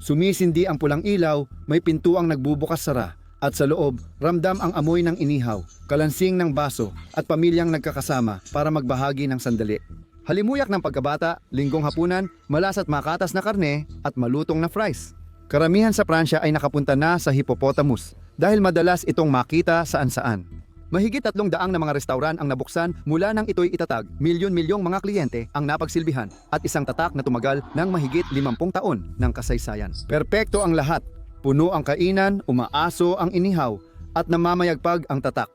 Sumisindi ang pulang ilaw, may pintuang nagbubukas sara, at sa loob, ramdam ang amoy ng inihaw, kalansing ng baso, at pamilyang nagkakasama para magbahagi ng sandali. Halimuyak ng pagkabata, linggong hapunan, malas at makatas na karne, at malutong na fries. Karamihan sa Pransya ay nakapunta na sa hippopotamus dahil madalas itong makita saan-saan. Mahigit tatlong daang na mga restauran ang nabuksan mula nang ito'y itatag. Milyon-milyong mga kliyente ang napagsilbihan at isang tatak na tumagal ng mahigit 50 taon ng kasaysayan. Perpekto ang lahat. Puno ang kainan, umaaso ang inihaw at namamayagpag ang tatak.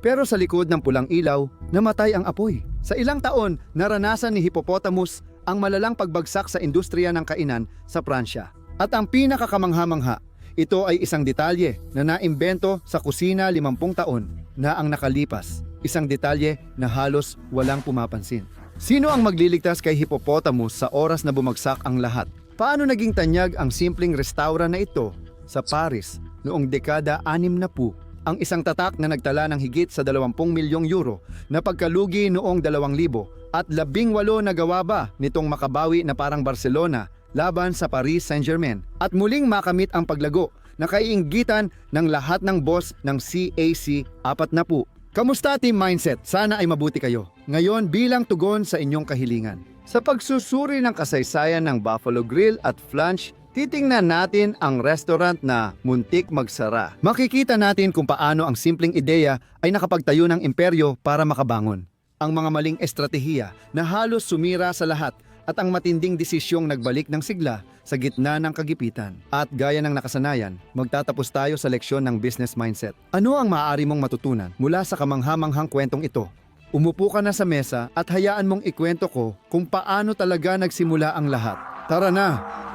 Pero sa likod ng pulang ilaw, namatay ang apoy. Sa ilang taon, naranasan ni Hippopotamus ang malalang pagbagsak sa industriya ng kainan sa Pransya. At ang pinakakamangha-mangha, ito ay isang detalye na naimbento sa kusina 50 taon na ang nakalipas. Isang detalye na halos walang pumapansin. Sino ang magliligtas kay Hippopotamus sa oras na bumagsak ang lahat? Paano naging tanyag ang simpleng restaurant na ito sa Paris noong dekada 60 na po ang isang tatak na nagtala ng higit sa 20 milyong euro na pagkalugi noong 2000 at labing walo na gawa ba nitong makabawi na parang Barcelona laban sa Paris Saint-Germain at muling makamit ang paglago na kaiinggitan ng lahat ng boss ng CAC apat na po. Kamusta team mindset? Sana ay mabuti kayo. Ngayon bilang tugon sa inyong kahilingan. Sa pagsusuri ng kasaysayan ng Buffalo Grill at Flanch, titingnan natin ang restaurant na muntik magsara. Makikita natin kung paano ang simpleng ideya ay nakapagtayo ng imperyo para makabangon. Ang mga maling estratehiya na halos sumira sa lahat at ang matinding desisyong nagbalik ng sigla sa gitna ng kagipitan. At gaya ng nakasanayan, magtatapos tayo sa leksyon ng business mindset. Ano ang maaari mong matutunan mula sa kamanghamanghang kwentong ito? Umupo ka na sa mesa at hayaan mong ikwento ko kung paano talaga nagsimula ang lahat. Tara na!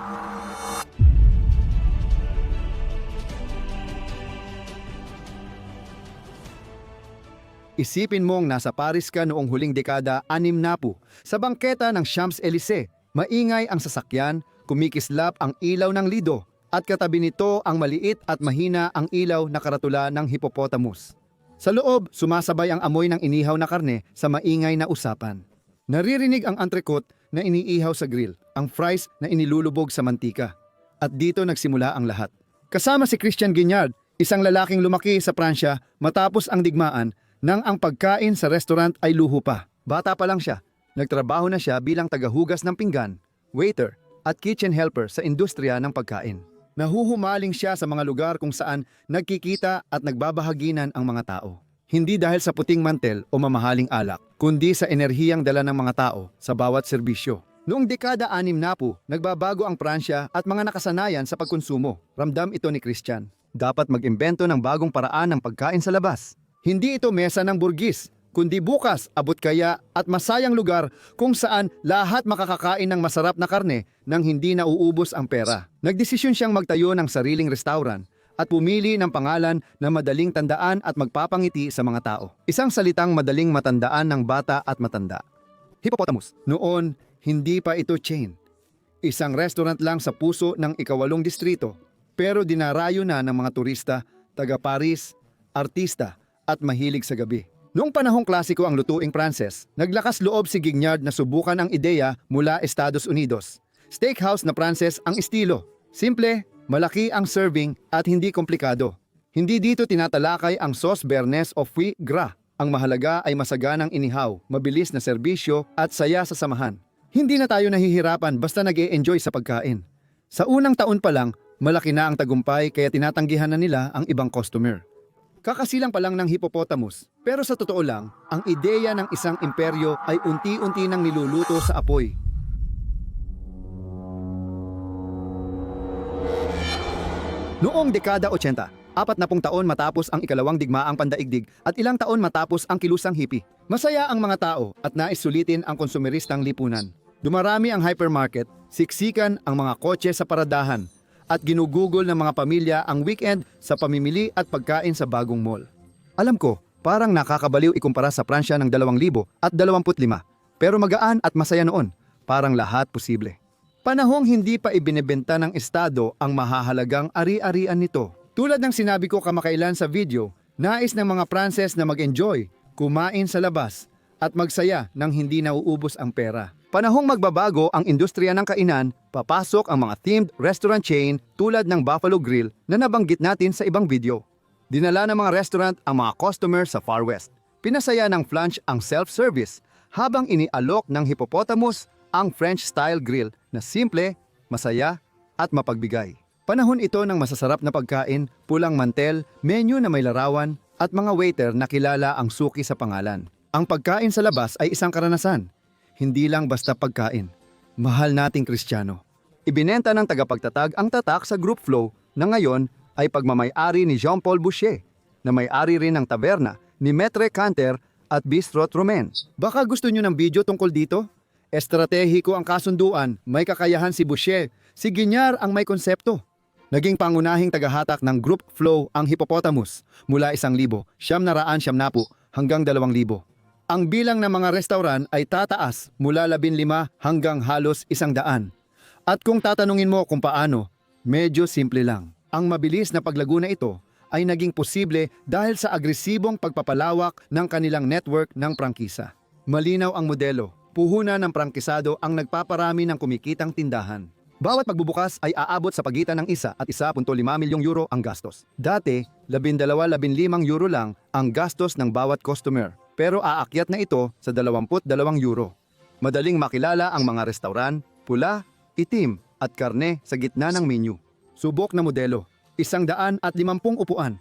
Isipin mong nasa Paris ka noong huling dekada anim na po, sa bangketa ng Champs-Élysées. Maingay ang sasakyan, kumikislap ang ilaw ng lido, at katabi nito ang maliit at mahina ang ilaw na karatula ng hippopotamus. Sa loob, sumasabay ang amoy ng inihaw na karne sa maingay na usapan. Naririnig ang entrecôte na iniihaw sa grill, ang fries na inilulubog sa mantika. At dito nagsimula ang lahat. Kasama si Christian Guignard, isang lalaking lumaki sa Pransya matapos ang digmaan nang ang pagkain sa restaurant ay luho pa. Bata pa lang siya. Nagtrabaho na siya bilang tagahugas ng pinggan, waiter, at kitchen helper sa industriya ng pagkain. Nahuhumaling siya sa mga lugar kung saan nagkikita at nagbabahaginan ang mga tao. Hindi dahil sa puting mantel o mamahaling alak, kundi sa enerhiyang dala ng mga tao sa bawat serbisyo. Noong dekada anim na po, nagbabago ang Pransya at mga nakasanayan sa pagkonsumo. Ramdam ito ni Christian. Dapat mag-imbento ng bagong paraan ng pagkain sa labas. Hindi ito mesa ng burgis, kundi bukas, abot kaya at masayang lugar kung saan lahat makakakain ng masarap na karne nang hindi nauubos ang pera. Nagdesisyon siyang magtayo ng sariling restaurant at pumili ng pangalan na madaling tandaan at magpapangiti sa mga tao. Isang salitang madaling matandaan ng bata at matanda. Hippopotamus. Noon, hindi pa ito chain. Isang restaurant lang sa puso ng ikawalong distrito, pero dinarayo na ng mga turista, taga Paris, artista, at mahilig sa gabi. Noong panahong klasiko ang lutuing Pranses, naglakas loob si Gignard na subukan ang ideya mula Estados Unidos. Steakhouse na Pranses ang estilo. Simple, malaki ang serving at hindi komplikado. Hindi dito tinatalakay ang sauce bernes o foie gras. Ang mahalaga ay masaganang inihaw, mabilis na serbisyo at saya sa samahan. Hindi na tayo nahihirapan basta nag enjoy sa pagkain. Sa unang taon pa lang, malaki na ang tagumpay kaya tinatanggihan na nila ang ibang customer. Kakasilang pa lang ng hippopotamus. Pero sa totoo lang, ang ideya ng isang imperyo ay unti-unti nang niluluto sa apoy. Noong dekada 80, apat na pung taon matapos ang ikalawang digmaang pandaigdig at ilang taon matapos ang kilusang hippie. Masaya ang mga tao at nais sulitin ang konsumeristang lipunan. Dumarami ang hypermarket, siksikan ang mga kotse sa paradahan, at ginugugol ng mga pamilya ang weekend sa pamimili at pagkain sa bagong mall. Alam ko, parang nakakabaliw ikumpara sa Pransya ng 2000 at 25, pero magaan at masaya noon, parang lahat posible. Panahong hindi pa ibinebenta ng Estado ang mahahalagang ari-arian nito. Tulad ng sinabi ko kamakailan sa video, nais ng mga Pranses na mag-enjoy, kumain sa labas, at magsaya nang hindi nauubos ang pera. Panahong magbabago ang industriya ng kainan, papasok ang mga themed restaurant chain tulad ng Buffalo Grill na nabanggit natin sa ibang video. Dinala ng mga restaurant ang mga customer sa Far West. Pinasaya ng Flanch ang self-service habang inialok ng hippopotamus ang French-style grill na simple, masaya at mapagbigay. Panahon ito ng masasarap na pagkain, pulang mantel, menu na may larawan at mga waiter na kilala ang suki sa pangalan. Ang pagkain sa labas ay isang karanasan, hindi lang basta pagkain. Mahal nating Kristiyano. Ibinenta ng tagapagtatag ang tatak sa group flow na ngayon ay pagmamayari ni Jean-Paul Boucher, na may-ari rin ng taberna ni Metre Canter at Bistro Romain. Baka gusto nyo ng video tungkol dito? Estratehiko ang kasunduan, may kakayahan si Boucher, si Ginyar ang may konsepto. Naging pangunahing tagahatak ng group flow ang hippopotamus mula isang libo, siyam na raan siyam na po, hanggang dalawang libo. Ang bilang ng mga restaurant ay tataas mula labin lima hanggang halos isang daan. At kung tatanungin mo kung paano, medyo simple lang. Ang mabilis na paglago na ito ay naging posible dahil sa agresibong pagpapalawak ng kanilang network ng prangkisa. Malinaw ang modelo. Puhunan ng prangkisado ang nagpaparami ng kumikitang tindahan. Bawat pagbubukas ay aabot sa pagitan ng isa at 1.5 milyong euro ang gastos. Dati, 12-15 euro lang ang gastos ng bawat customer. Pero aakyat na ito sa 22 euro. Madaling makilala ang mga restauran, pula, itim at karne sa gitna ng menu. Subok na modelo, isang daan at limampung upuan.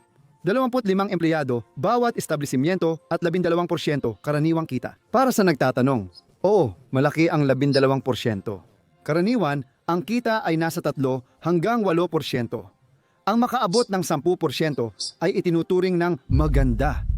25 empleyado, bawat establishmento at 12% karaniwang kita. Para sa nagtatanong, oo, malaki ang 12%. Karaniwan, ang kita ay nasa 3 hanggang 8%. Ang makaabot ng 10% ay itinuturing ng maganda.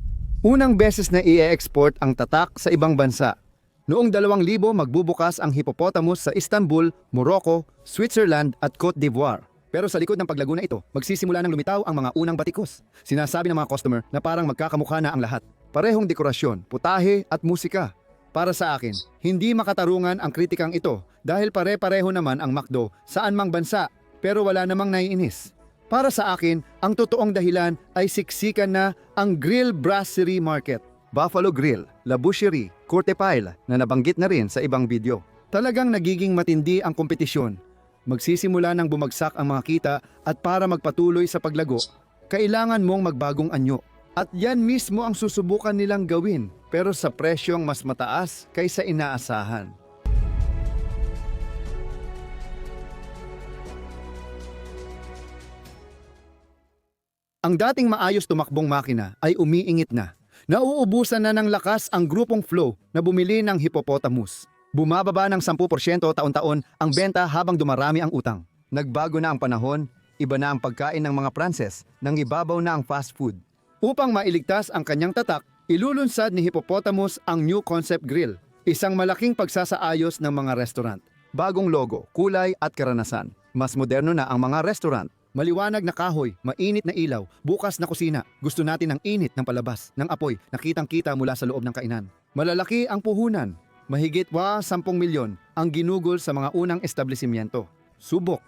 Unang beses na i-export ang tatak sa ibang bansa. Noong 2000 magbubukas ang hippopotamus sa Istanbul, Morocco, Switzerland at Cote d'Ivoire. Pero sa likod ng paglago na ito, magsisimula ng lumitaw ang mga unang batikos. Sinasabi ng mga customer na parang magkakamukha na ang lahat. Parehong dekorasyon, putahe at musika. Para sa akin, hindi makatarungan ang kritikang ito dahil pare-pareho naman ang McDo saan mang bansa pero wala namang naiinis. Para sa akin, ang totoong dahilan ay siksikan na ang Grill Brasserie Market. Buffalo Grill, La Boucherie, Corte Pile na nabanggit na rin sa ibang video. Talagang nagiging matindi ang kompetisyon. Magsisimula ng bumagsak ang mga kita at para magpatuloy sa paglago, kailangan mong magbagong anyo. At yan mismo ang susubukan nilang gawin pero sa presyong mas mataas kaysa inaasahan. Ang dating maayos tumakbong makina ay umiingit na. Nauubusan na ng lakas ang grupong flow na bumili ng hippopotamus. Bumababa ng 10% taon-taon ang benta habang dumarami ang utang. Nagbago na ang panahon, iba na ang pagkain ng mga Pranses, nang ibabaw na ang fast food. Upang mailigtas ang kanyang tatak, ilulunsad ni Hippopotamus ang New Concept Grill, isang malaking pagsasaayos ng mga restaurant. Bagong logo, kulay at karanasan. Mas moderno na ang mga restaurant. Maliwanag na kahoy, mainit na ilaw, bukas na kusina. Gusto natin ng init ng palabas, ng apoy, nakitang-kita mula sa loob ng kainan. Malalaki ang puhunan. Mahigit wa 10 milyon ang ginugol sa mga unang establishmento. Subok.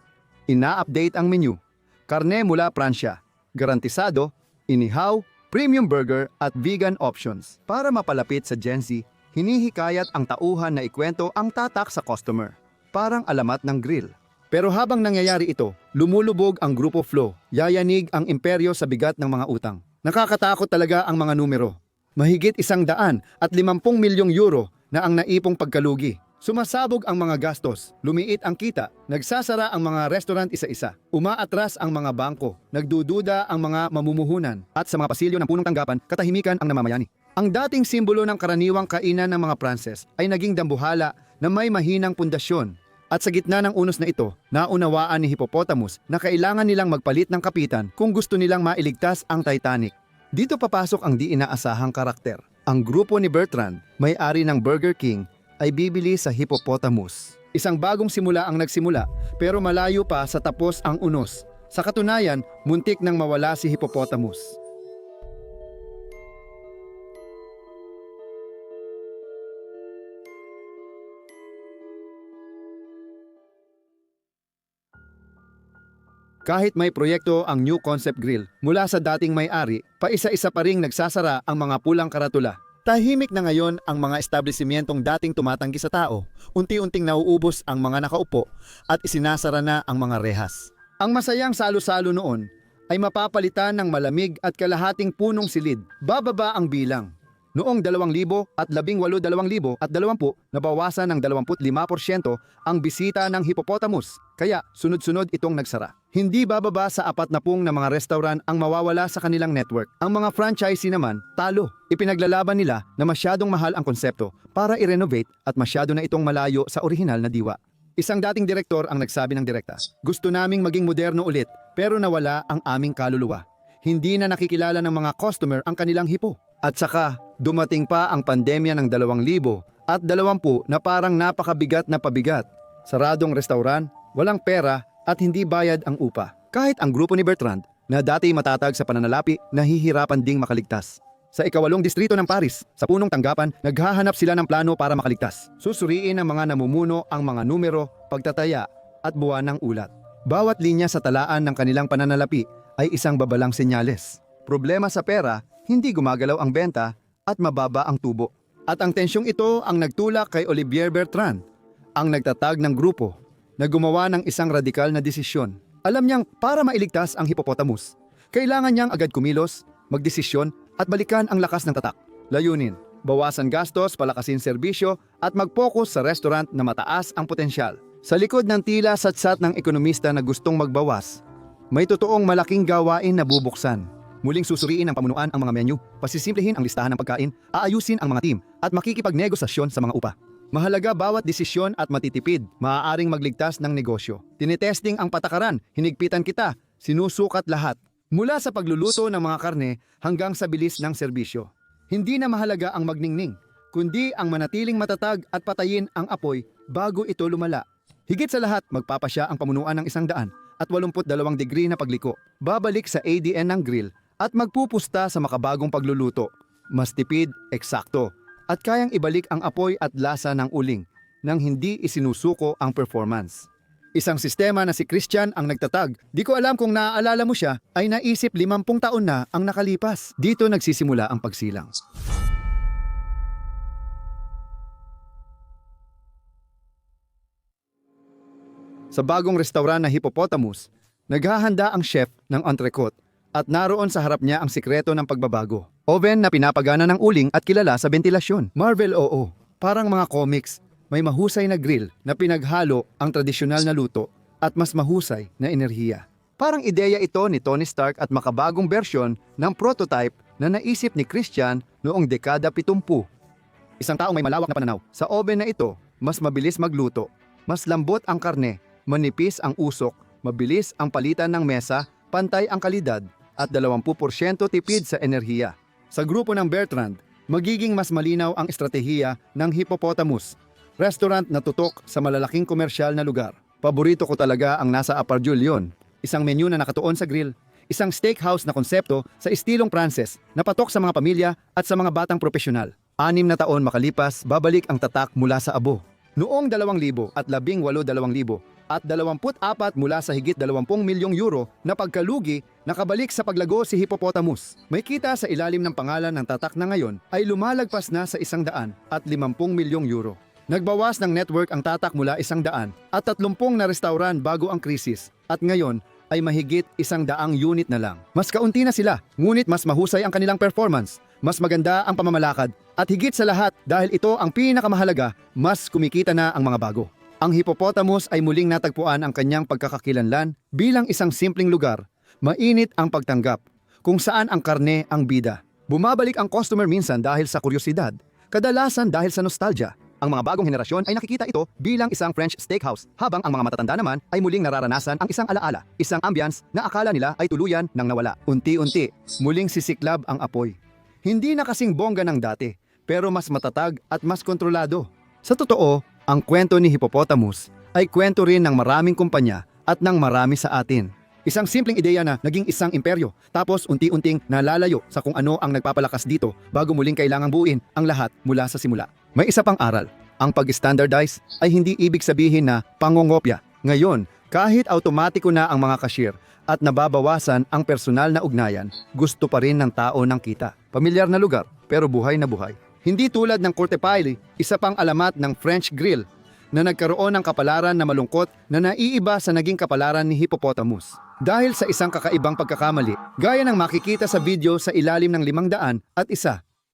Ina-update ang menu. Karne mula Pransya. Garantisado, inihaw, premium burger at vegan options. Para mapalapit sa Gen Z, hinihikayat ang tauhan na ikwento ang tatak sa customer. Parang alamat ng grill. Pero habang nangyayari ito, lumulubog ang grupo flow, yayanig ang imperyo sa bigat ng mga utang. Nakakatakot talaga ang mga numero. Mahigit isang daan at limampung milyong euro na ang naipong pagkalugi. Sumasabog ang mga gastos, lumiit ang kita, nagsasara ang mga restaurant isa-isa, umaatras ang mga bangko, nagdududa ang mga mamumuhunan, at sa mga pasilyo ng punong tanggapan, katahimikan ang namamayani. Ang dating simbolo ng karaniwang kainan ng mga Pranses ay naging dambuhala na may mahinang pundasyon at sa gitna ng unos na ito, naunawaan ni Hippopotamus na kailangan nilang magpalit ng kapitan kung gusto nilang mailigtas ang Titanic. Dito papasok ang di inaasahang karakter. Ang grupo ni Bertrand, may-ari ng Burger King, ay bibili sa Hippopotamus. Isang bagong simula ang nagsimula pero malayo pa sa tapos ang unos. Sa katunayan, muntik nang mawala si Hippopotamus. Kahit may proyekto ang New Concept Grill, mula sa dating may-ari, paisa-isa pa ring nagsasara ang mga pulang karatula. Tahimik na ngayon ang mga establishmentong dating tumatanggi sa tao. Unti-unting nauubos ang mga nakaupo at isinasara na ang mga rehas. Ang masayang salo-salo noon ay mapapalitan ng malamig at kalahating punong silid. Bababa ang bilang. Noong 2000 at 18 2000 at 20 nabawasan ng 25% ang bisita ng hippopotamus, kaya sunod-sunod itong nagsara. Hindi bababa sa apat na mga restaurant ang mawawala sa kanilang network. Ang mga franchisee naman, talo. Ipinaglalaban nila na masyadong mahal ang konsepto para i-renovate at masyado na itong malayo sa orihinal na diwa. Isang dating direktor ang nagsabi ng direkta, Gusto naming maging moderno ulit pero nawala ang aming kaluluwa. Hindi na nakikilala ng mga customer ang kanilang hipo. At saka, dumating pa ang pandemya ng 2000 at 20 na parang napakabigat na pabigat. Saradong restaurant, walang pera at hindi bayad ang upa. Kahit ang grupo ni Bertrand na dati matatag sa pananalapi, nahihirapan ding makaligtas. Sa ikawalong distrito ng Paris, sa punong tanggapan, naghahanap sila ng plano para makaligtas. Susuriin ng mga namumuno ang mga numero, pagtataya at buwan ng ulat. Bawat linya sa talaan ng kanilang pananalapi ay isang babalang senyales. Problema sa pera, hindi gumagalaw ang benta at mababa ang tubo. At ang tensyong ito ang nagtulak kay Olivier Bertrand, ang nagtatag ng grupo na gumawa ng isang radikal na desisyon. Alam niyang para mailigtas ang hippopotamus, kailangan niyang agad kumilos, magdesisyon at balikan ang lakas ng tatak. Layunin, bawasan gastos, palakasin serbisyo at mag-focus sa restaurant na mataas ang potensyal. Sa likod ng tila satsat ng ekonomista na gustong magbawas, may totoong malaking gawain na bubuksan. Muling susuriin ng pamunuan ang mga menu, pasisimplihin ang listahan ng pagkain, aayusin ang mga team, at makikipagnegosasyon sa mga upa. Mahalaga bawat desisyon at matitipid, maaaring magligtas ng negosyo. Tinetesting ang patakaran, hinigpitan kita, sinusukat lahat. Mula sa pagluluto ng mga karne hanggang sa bilis ng serbisyo. Hindi na mahalaga ang magningning, kundi ang manatiling matatag at patayin ang apoy bago ito lumala. Higit sa lahat, magpapasya ang pamunuan ng isang daan at 82 degree na pagliko. Babalik sa ADN ng grill at magpupusta sa makabagong pagluluto. Mas tipid, eksakto, at kayang ibalik ang apoy at lasa ng uling nang hindi isinusuko ang performance. Isang sistema na si Christian ang nagtatag. Di ko alam kung naaalala mo siya ay naisip 50 taon na ang nakalipas. Dito nagsisimula ang pagsilang. Sa bagong restaurant na Hippopotamus, naghahanda ang chef ng entrecote at naroon sa harap niya ang sikreto ng pagbabago. Oven na pinapagana ng uling at kilala sa ventilasyon. Marvel oo, parang mga comics, may mahusay na grill na pinaghalo ang tradisyonal na luto at mas mahusay na enerhiya. Parang ideya ito ni Tony Stark at makabagong bersyon ng prototype na naisip ni Christian noong dekada 70. Isang taong may malawak na pananaw. Sa oven na ito, mas mabilis magluto, mas lambot ang karne, manipis ang usok, mabilis ang palitan ng mesa, pantay ang kalidad, at 20% tipid sa enerhiya. Sa grupo ng Bertrand, magiging mas malinaw ang estratehiya ng Hippopotamus, restaurant na tutok sa malalaking komersyal na lugar. Paborito ko talaga ang nasa Aparjul yon. Isang menu na nakatuon sa grill, isang steakhouse na konsepto sa estilong Pranses na patok sa mga pamilya at sa mga batang profesional. Anim na taon makalipas, babalik ang tatak mula sa abo. Noong 2000 at 18 2000 at 24 mula sa higit 20 milyong euro na pagkalugi, nakabalik sa paglago si Hippopotamus. May kita sa ilalim ng pangalan ng tatak na ngayon ay lumalagpas na sa isang daan at 50 milyong euro. Nagbawas ng network ang tatak mula isang daan at 30 na restauran bago ang krisis at ngayon ay mahigit isang daang unit na lang. Mas kaunti na sila, ngunit mas mahusay ang kanilang performance, mas maganda ang pamamalakad, at higit sa lahat dahil ito ang pinakamahalaga, mas kumikita na ang mga bago. Ang hippopotamus ay muling natagpuan ang kanyang pagkakakilanlan bilang isang simpleng lugar, mainit ang pagtanggap, kung saan ang karne ang bida. Bumabalik ang customer minsan dahil sa kuryosidad, kadalasan dahil sa nostalgia, ang mga bagong henerasyon ay nakikita ito bilang isang French steakhouse, habang ang mga matatanda naman ay muling nararanasan ang isang alaala, isang ambience na akala nila ay tuluyan nang nawala. Unti-unti, muling sisiklab ang apoy. Hindi na kasing bongga ng dati, pero mas matatag at mas kontrolado. Sa totoo, ang kwento ni Hippopotamus ay kwento rin ng maraming kumpanya at ng marami sa atin. Isang simpleng ideya na naging isang imperyo, tapos unti-unting nalalayo sa kung ano ang nagpapalakas dito bago muling kailangang buuin ang lahat mula sa simula. May isa pang aral. Ang pag-standardize ay hindi ibig sabihin na pangongopya. Ngayon, kahit automatiko na ang mga cashier at nababawasan ang personal na ugnayan, gusto pa rin ng tao ng kita. Pamilyar na lugar, pero buhay na buhay. Hindi tulad ng Cortepilli, isa pang alamat ng French grill na nagkaroon ng kapalaran na malungkot na naiiba sa naging kapalaran ni Hippopotamus. Dahil sa isang kakaibang pagkakamali, gaya ng makikita sa video sa ilalim ng limang daan at isa,